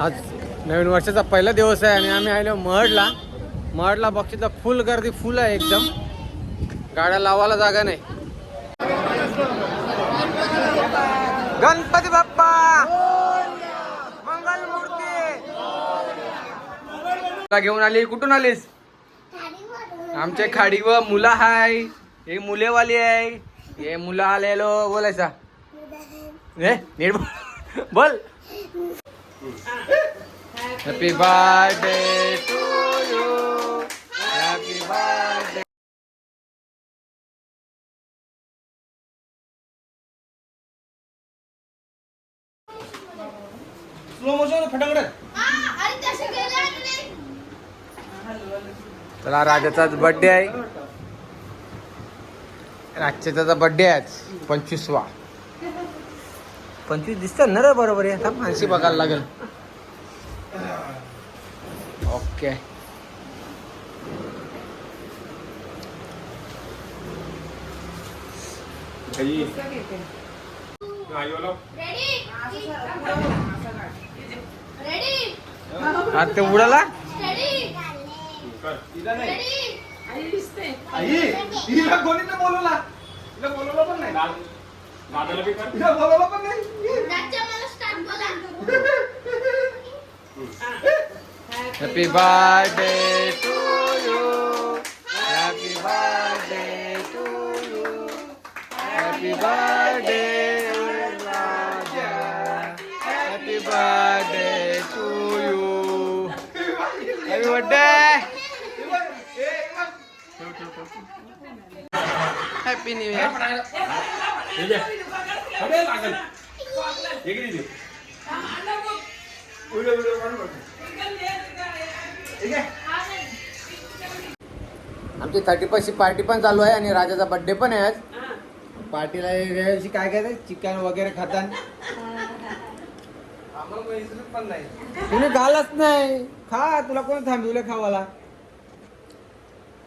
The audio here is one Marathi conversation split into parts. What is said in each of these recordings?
आज नवीन वर्षाचा पहिला दिवस आहे आणि आम्ही आलो महडला महडला बक्षीचा फुल गर्दी फुल आहे एकदम. गाड्या लावायला जागा नाही. गणपती बाप्पा! मंगल मूर्ती! तुला घेऊन आली कुठून आलीस? आमच्या खाडी व मुलं हाय. हे मुलेवाली आहे. हे मुलं आलेलो बोलायचा. बोल. Happy birthday to you happy birthday slow motion फटाकडे चला राजाचाच बर्थडे आहे. राजच्याचा बर्थडे आहे पंचवीसवा. पंचवीस दिसतात ना रे बरोबर आहे. आता मानसी बघायला लागेल. ओके. ते उडाला हिला कोणीने बोलवला. हिला बोलवलं पण नाही. हिला बोलवलं पण नाही happy birthday to you happy birthday to you happy birthday Raja happy birthday to you happy birthday happy new year आमची थर्टी फर्स्टची पार्टी पण चालू आहे आणि राजाचा बर्थडे पण आहे आज. पार्टीला दिवशी काय काय चिकन वगैरे खातात. तुम्ही नाही. खा तुला कोण थांबवलं खावाला?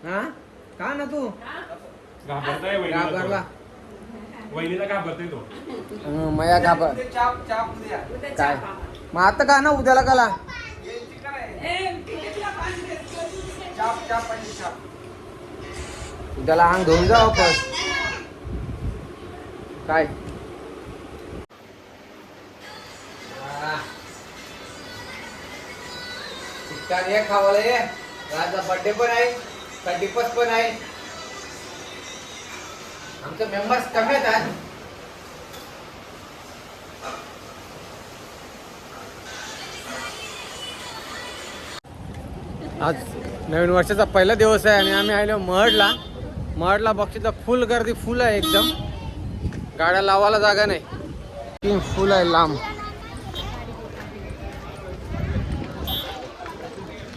हा? खा ना तू. घाबरला. वहिनीला घाबरतोय तो? हं, मया घाबर. काय? मग आता का ना उद्याला काला उद्याला अंग धुवून जा वापस. काय? चिकन ये खावाला ये. राजा बर्थडे पण आहे थर्टी फर्स्ट पण आहे. आमचे मेंबर्स कमी आहेत. आज आज नवीन वर्षाचा पहिला दिवस आहे आणि आम्ही आलो महडला महडला बक्षीचा फुल गर्दी फुल आहे एकदम. गाड्या लावायला जागा नाही. तीन फुल आहे लांब.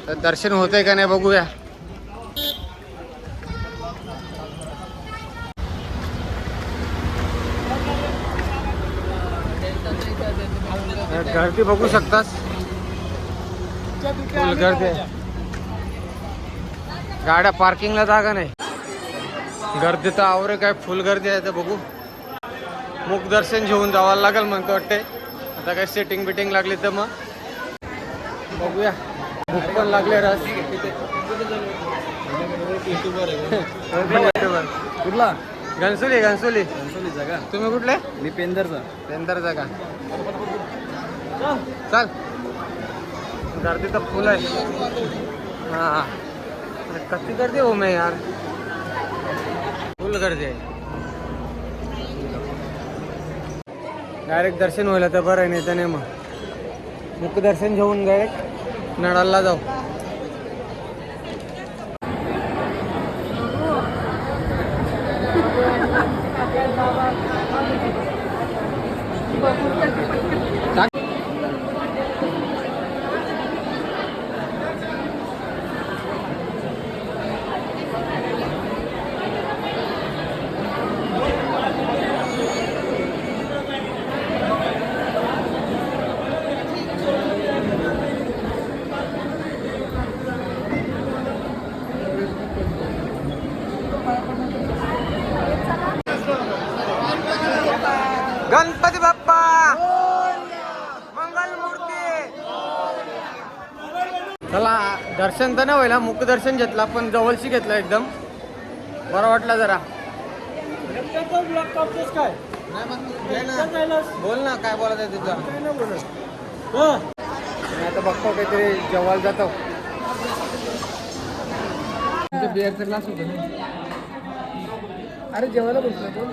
तर दर्शन होतंय का नाही बघूया. गर्दी बघू शकतास? फुल गर्दी आहे. गाड्या पार्किंगला जागा नाही. गर्दी तर आवरे काय फुल गर्दी आहे तर बघू. मुख दर्शन घेऊन जावं लागेल म्हणतो वाटते. आता काय सेटिंग बिटिंग लागली तर मग. बघूया. भूक पण लागले रस कुठला? घनसोली घनसोली. जागा तुम्ही कुठले? मी पेंदरचा. पेंदरचा का? चल. गर्दी तर फुल आहे. हां. कशी गर्दी हो मैं यार? फुल गर्दी आहे. डायरेक्ट दर्शन व्हायला तर बरं आहे नाही तर नाही मग. मुख दर्शन घेऊन डायरेक्ट नळाला जाऊ. चला दर्शन तर नाही व्हायला मुख दर्शन घेतला पण जवळशी घेतलं एकदम. बरं वाटलं जरा. बोल ना काय बोलत आहे तुझा? मी आता बघतो काहीतरी जेवायला जातो. बिअरचा ग्लास होतो अरे जेवायला बसलो तू.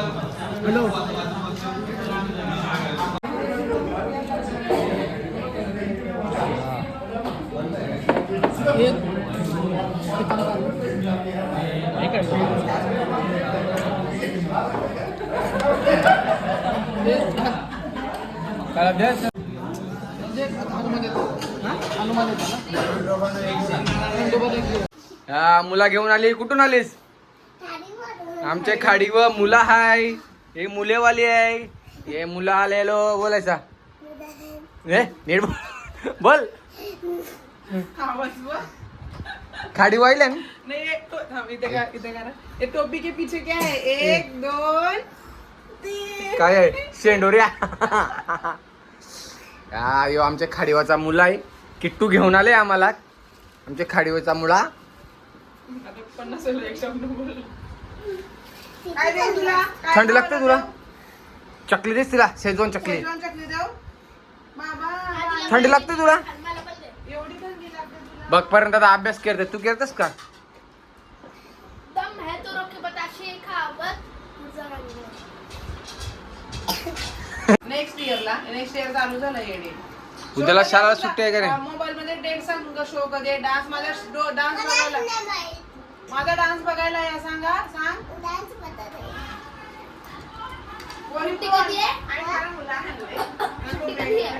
हॅलो. मुला घेऊन आली. कुठून आलीस? आमच्या खाडी व मुला हाय. हे मुलेवाली आहे. हे मुलं आलेलो बोलायचा. हे नीट बोल. बोल. खाडी वाहिले ना? नहीं ये तो हम इधर का इधर का ना ये टोपी के पीछे क्या है? एक दोन तीन. काय आहे? शेंडोऱ्या. हा यो आमच्या खाडीवाचा मुला आहे. किट्टू घेऊन आले आम्हाला. आमच्या खाडीवाचा मुला. आता पन्नास बोल काय देऊ तुला? काय थंडी लागते तुला? चकली देस तिला शेजवान चकली. शेजवान चटणी देऊ? बाबा थंडी लागते तुला? एवढी थंडी लागते तुला? बघ पर्यंत आता अभ्यास करते. तू करतेस का? दम है तो रोक के बता शेख खावत नेक्स्ट इयरला नेक्स्ट इयर चालू झालं उद्याला शाळा सुट्टी आहे का नाही मोबाईल मध्ये डेट सांग का? शो कधी डान्स माझा डान्स बघायला माझा डान्स बघायला या सांगा सांग कोण? कधी आहे? आणि मुलं कधी आहे?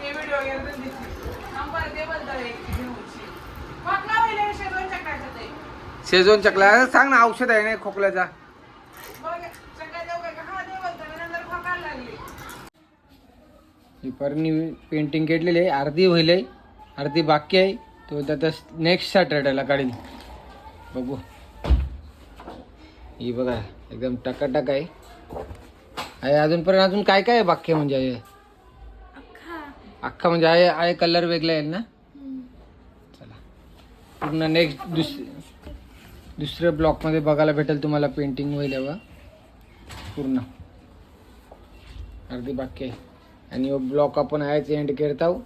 हे व्हिडिओ वगैरे. नंबर एक होईल ते. शेजवान चकला सांग ना औषध आहे ना खोकल्याचा? हा. ही परनी पेंटिंग केलेली आहे अर्धी होईल आहे अर्धी बाकी आहे तो आता नेक्स्ट सॅटर्डेला काढील बघू. ही बघा एकदम टकाटक आहे. आहे अजूनपर्यंत अजून काय काय आहे बाकी म्हणजे आहे? अख्खा. म्हणजे आहे आहे कलर वेगळे आहे ना? चला. पूर्ण नेक्स्ट दुस दुसऱ्या ब्लॉकमध्ये बघायला भेटेल तुम्हाला पेंटिंग होईल हवा पूर्ण. अर्धी बाकी आहे. आणि ब्लॉक आपण आहेच एंड करत आहोत.